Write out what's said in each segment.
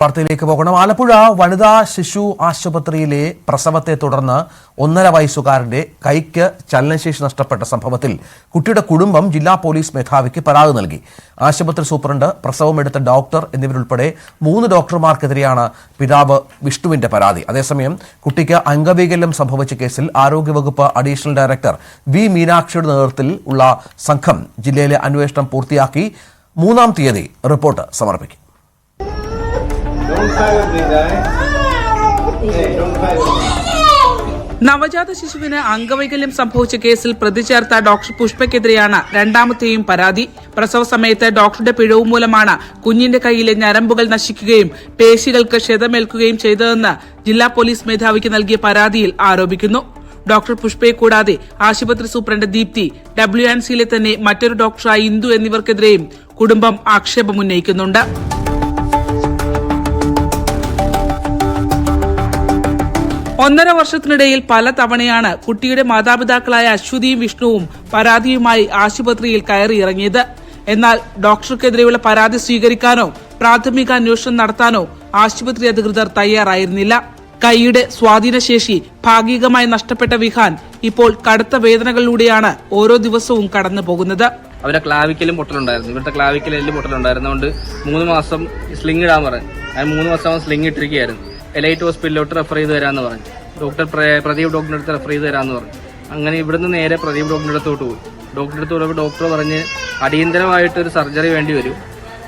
വാർത്തയിലേക്ക് പോകണം. ആലപ്പുഴ വനിതാ ശിശു ആശുപത്രിയിലെ പ്രസവത്തെ തുടർന്ന് ഒന്നര വയസ്സുകാരന്റെ കൈക്ക് ചലനശേഷി നഷ്ടപ്പെട്ട സംഭവത്തിൽ കുട്ടിയുടെ കുടുംബം ജില്ലാ പോലീസ് മേധാവിക്ക് പരാതി നൽകി. ആശുപത്രി സൂപ്രണ്ട് പ്രസവം എടുത്ത ഡോക്ടർ എന്നിവരുൾപ്പെടെ മൂന്ന് ഡോക്ടർമാർക്കെതിരെയാണ് പിതാവ് വിഷ്ണുവിന്റെ പരാതി. അതേസമയം കുട്ടിക്ക് അംഗവൈകല്യം സംഭവിച്ച കേസിൽ ആരോഗ്യവകുപ്പ് അഡീഷണൽ ഡയറക്ടർ വി മീനാക്ഷിയുടെ നേതൃത്വത്തിൽ ഉള്ള സംഘം ജില്ലയിലെ അന്വേഷണം പൂർത്തിയാക്കി മൂന്നാം തീയതി റിപ്പോർട്ട് സമർപ്പിക്കും. നവജാത ശിശുവിന് അംഗവൈകല്യം സംഭവിച്ച കേസിൽ പ്രതി ചേർത്ത ഡോക്ടർ പുഷ്പയ്ക്കെതിരെയാണ് രണ്ടാമത്തെയും പരാതി. പ്രസവ സമയത്ത് ഡോക്ടറുടെ പിഴവ് മൂലമാണ് കുഞ്ഞിന്റെ കൈയിലെ ഞരമ്പുകൾ നശിക്കുകയും പേശികൾക്ക് ക്ഷതമേൽക്കുകയും ചെയ്തതെന്ന് ജില്ലാ പോലീസ് മേധാവിക്ക് നൽകിയ പരാതിയിൽ ആരോപിക്കുന്നു. ഡോക്ടർ പുഷ്പയെ കൂടാതെ ആശുപത്രി സൂപ്രണ്ട് ദീപ്തി ഡബ്ല്യു ആൻഡ് സിയിലെ തന്നെ മറ്റൊരു ഡോക്ടറായ ഇന്ദു എന്നിവർക്കെതിരെയും കുടുംബം ആക്ഷേപമുന്നയിക്കുന്നുണ്ട് ഒന്നര വർഷത്തിനിടയിൽ പല തവണയാണ് കുട്ടിയുടെ മാതാപിതാക്കളായ അശ്വതിയും വിഷ്ണുവും പരാതിയുമായി ആശുപത്രിയിൽ കയറിയിറങ്ങിയത് എന്നാൽ ഡോക്ടർക്കെതിരെയുള്ള പരാതി സ്വീകരിക്കാനോ പ്രാഥമിക അന്വേഷണം നടത്താനോ ആശുപത്രി അധികൃതർ തയ്യാറായിരുന്നില്ല. കൈയുടെ സ്വാധീനശേഷി ഭാഗികമായി നഷ്ടപ്പെട്ട വിഹാൻ ഇപ്പോൾ കടുത്ത വേദനകളിലൂടെയാണ് ഓരോ ദിവസവും കടന്നു പോകുന്നത്. അവരുടെ ക്ലാവിക്കലും പൊട്ടലുണ്ടായിരുന്നു. ഇവരുടെ ക്ലാവിക്കലും പൊട്ടലുണ്ടായിരുന്നതുകൊണ്ട് മൂന്ന് മാസം സ്ലിംഗ് ഇടാൻ പറഞ്ഞു. ഞാൻ മൂന്ന് മാസം സ്ലിംഗ് ഇട്ടിരിക്കുകയായിരുന്നു. എലൈറ്റ് ഹോസ്പിറ്റലിലോട്ട് റെഫർ ചെയ്ത് തരാമെന്ന് പറഞ്ഞു. ഡോക്ടർ പ്രദീപ് ഡോക്ടറിന്റെ അടുത്ത് റെഫർ ചെയ്ത് തരാമെന്ന് പറഞ്ഞു. അങ്ങനെ ഇവിടുന്ന് നേരെ പ്രദീപ് ഡോക്ടറിന്റെ അടുത്തോട്ട് പോയി. ഡോക്ടറുടെ അടുത്ത് പോയപ്പോൾ ഡോക്ടർ പറഞ്ഞ് അടിയന്തരമായിട്ട് ഒരു സർജറി വേണ്ടി വരും.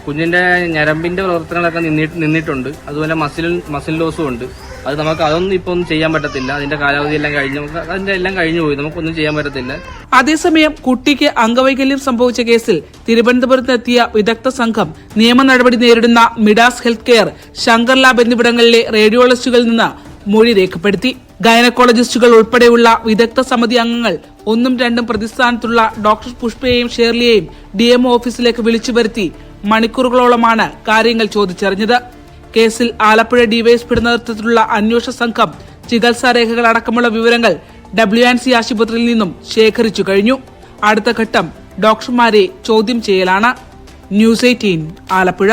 കുഞ്ഞിന്റെ ഞരമ്പിന്റെ പ്രവർത്തനങ്ങളൊക്കെ നിന്നിട്ട് നിന്നിട്ടുണ്ട്. അതുപോലെ മസിൽ മസിൽ ലോസും ഉണ്ട്. അത് നമുക്ക് അതൊന്നും ഇപ്പൊ ഒന്നും ചെയ്യാൻ പറ്റത്തില്ല. അതിന്റെ കാലാവധി എല്ലാം കഴിഞ്ഞു അതിന്റെ എല്ലാം കഴിഞ്ഞു പോയി. നമുക്കൊന്നും ചെയ്യാൻ പറ്റത്തില്ല. അതേസമയം കുട്ടിക്ക് അംഗവൈകല്യം സംഭവിച്ച കേസിൽ തിരുവനന്തപുരത്തെത്തിയ വിദഗ്ധ സംഘം നിയമ നടപടി നേരിടുന്ന Midas health care Shankar lab എന്നിവിടങ്ങളിലെ റേഡിയോളജിസ്റ്റുകളിൽ നിന്ന് മൊഴി രേഖപ്പെടുത്തി. ഗൈനക്കോളജിസ്റ്റുകൾ ഉൾപ്പെടെയുള്ള വിദഗ്ധ സമിതി അംഗങ്ങൾ ഒന്നും രണ്ടും പ്രതിസ്ഥാനത്തുള്ള ഡോക്ടർ പുഷ്പയെയും ഷേർലിയെയും ഡി എം ഓഫീസിലേക്ക് വിളിച്ചു വരുത്തി മണിക്കൂറുകളോളമാണ് കാര്യങ്ങൾ ചോദിച്ചറിഞ്ഞത്. കേസിൽ ആലപ്പുഴ ഡിവൈഎസ്പിയുടെ നേതൃത്വത്തിലുള്ള അന്വേഷണ സംഘം ചികിത്സാ രേഖകൾ അടക്കമുള്ള വിവരങ്ങൾ ഡബ്ല്യു ആൻഡ് സി ആശുപത്രിയിൽ നിന്നും ശേഖരിച്ചു കഴിഞ്ഞു. അടുത്ത ഘട്ടം ഡോക്ടർമാരെ ചോദ്യം ചെയ്യലാണ്. News eighteen Alappuzha.